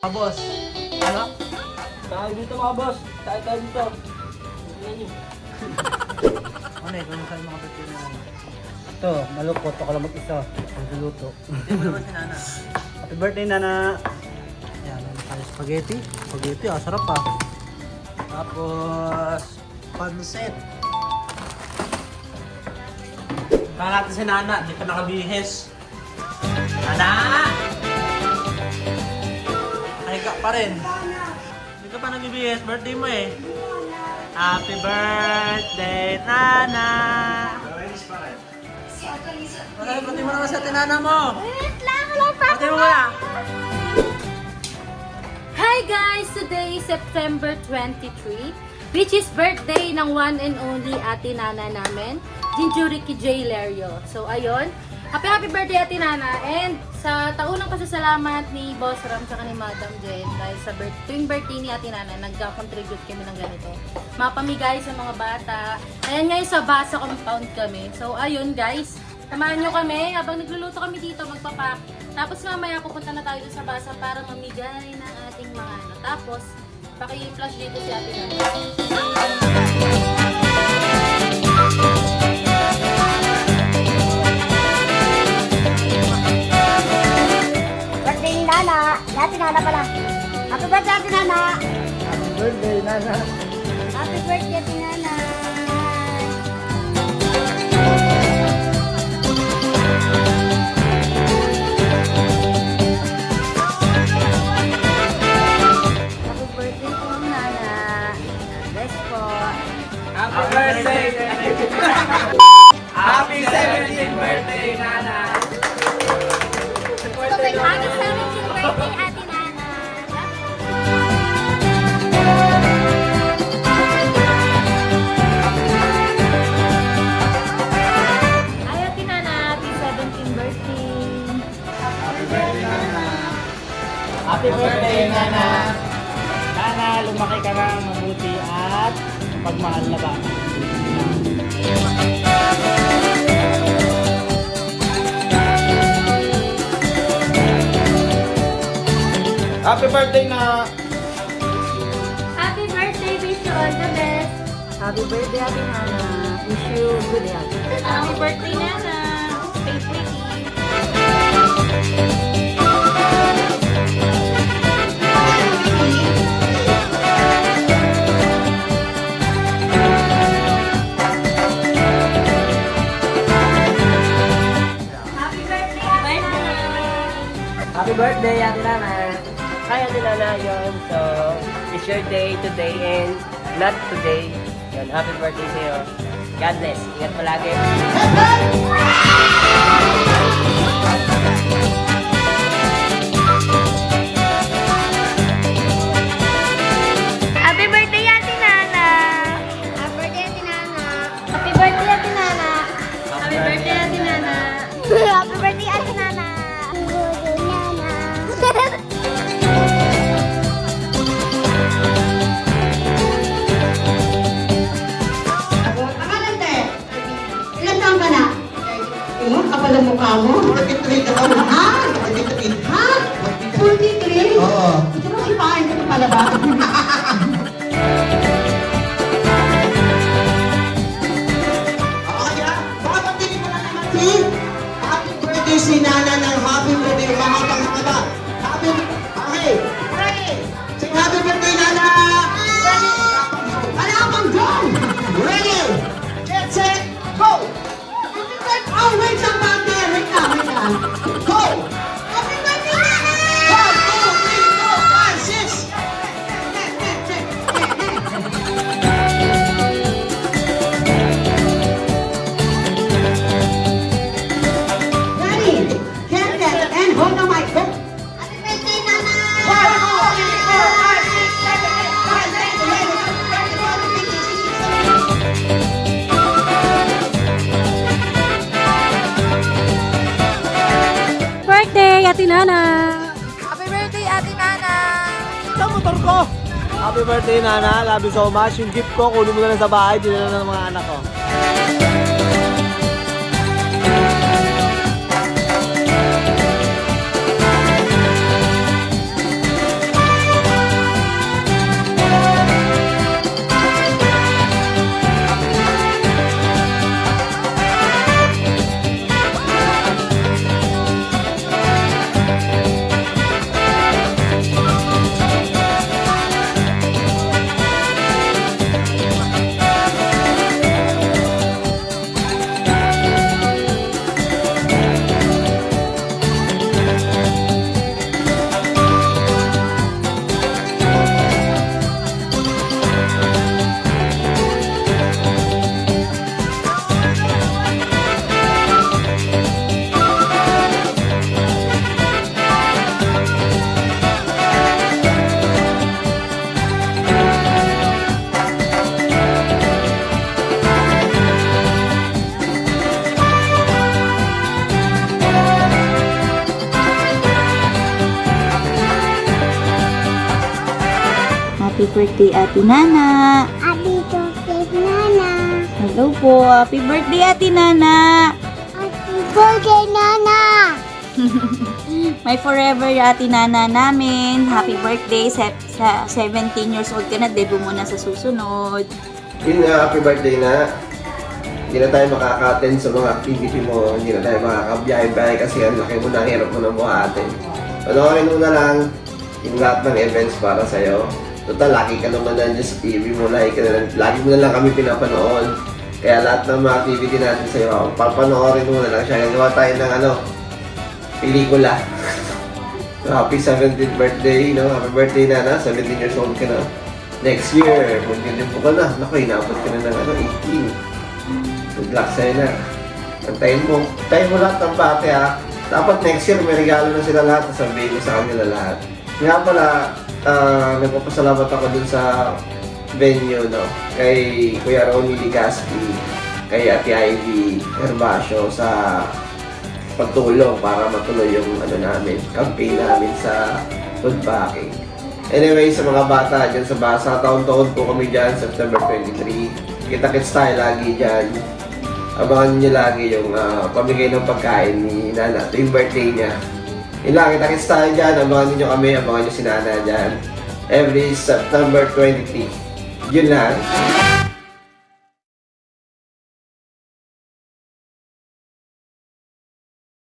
Mga boss, ano? Tayo dito mga boss. Tayo tayo dito. Ano eh, kung saan birthday na? Ito, malukot. Ako lang mag-isa. Magluluto. Hindi mo naman si Nana. Happy birthday, Nana! Yan, ano tayo? Spaghetti. Spaghetti, ah, sarap ah. Tapos, pansit. Kaya natin si Nana. Di pa nakabihis. Nana! Pa rin. Hindi ka pa nag-BS. Birthday mo eh. Happy birthday, Nana! Wala, birthday mo naman sa tinana mo. Wait lang, wala pa Birthday mo kaya? Hi guys! Today is September 23, which is birthday ng one and only ate Nana namin, Jinjuriki J. Lerio. So ayun, happy happy birthday ate Nana and sa taunang pasasalamat ni Boss Ram tsaka ni Madam Jen dahil sa birth, tuwing birthday ni ate Nana, nagka-contribute kami ng ganito. Mapamigay sa mga bata. Ayan ngayon sa Basa Compound kami. So ayun guys, Samahan nyo kami habang nagluluto kami dito, magpapak. Tapos mamaya pupunta na tayo sa basa para mamigay ng ating mga ano. Tapos, paki-flash dito si Ate Nana. Nana pala. Happy birthday, Nana. Happy birthday, Nana! Happy birthday, Ate Happy birthday, Nana! Nana, lumaki ka na mabuti at pagmahal na ba? Happy birthday na! Happy birthday, wish you all the best! Happy birthday, Ate Nana. Wish you good health. Happy birthday, Nana! Birthday, Ate Nana! Hi, Ate Nana, yun. So, it's your day today and not today. Yun, happy birthday sa'yo. God bless. Ingat palagi. Happy mukha mo. 43 ka taon. Ha? 43? Ha? 43? Oo. Ito mo ipain ko pala ba? Nana! Happy birthday, Ate Nana. Sa motor ko! Happy birthday, Nana. Love you so much. Yung gift ko, kunin mo na lang sa bahay. Dinala na ng mga anak ko. Happy birthday, Ate Nana. Happy birthday, Nana. Hello po. Happy birthday, Ate Nana. Happy birthday, Nana. May forever Ate Nana namin. Happy birthday. Sa, sa 17 years old ka na, debut mo na sa susunod. Yun nga, happy birthday na. Hindi na tayo makaka-attend sa mga activity mo. Hindi na tayo makakabiyahe-biyahe kasi ang laki mo na, hirap mo na buhatin. Panoorin mo na lang yung lahat ng events para sa'yo. Total, laki ka naman nandiyan sa TV mo. Lagi, ka na, lagi mo na lang kami pinapanood. Kaya lahat ng mga activity natin sa'yo, papanoorin mo na lang siya. Gagawa tayo ng ano, pelikula. So, happy 17th birthday, no? Happy birthday na na, 17 years old ka na. Next year, magdilimpo ka na. Naku, inabot ka na ng ano, 18. Good luck sa'yo na. Antayin mo. Antayin mo lahat ng bate ha. Dapat next year may regalo na sila lahat. Sabihin mo sa kanila lahat. Nga pala, ah, nagpapasalamat ako dun sa venue, no? Kay Kuya Ronnie Ligaspi, kay Ate Ivy Herbacio sa pagtulong para matuloy yung ano namin, campaign namin sa food packing. Anyway, sa mga bata dyan sa basa, taon-taon po kami dyan, September 23. Kita-kits tayo lagi dyan. Abangan nyo lagi yung ah, pamigay ng pagkain ni Nana. Ito yung birthday niya. Yun lang, kita-kits tayo dyan. Abangan nyo kami, abangan nyo si Nana dyan. Every September 23. Yun lang.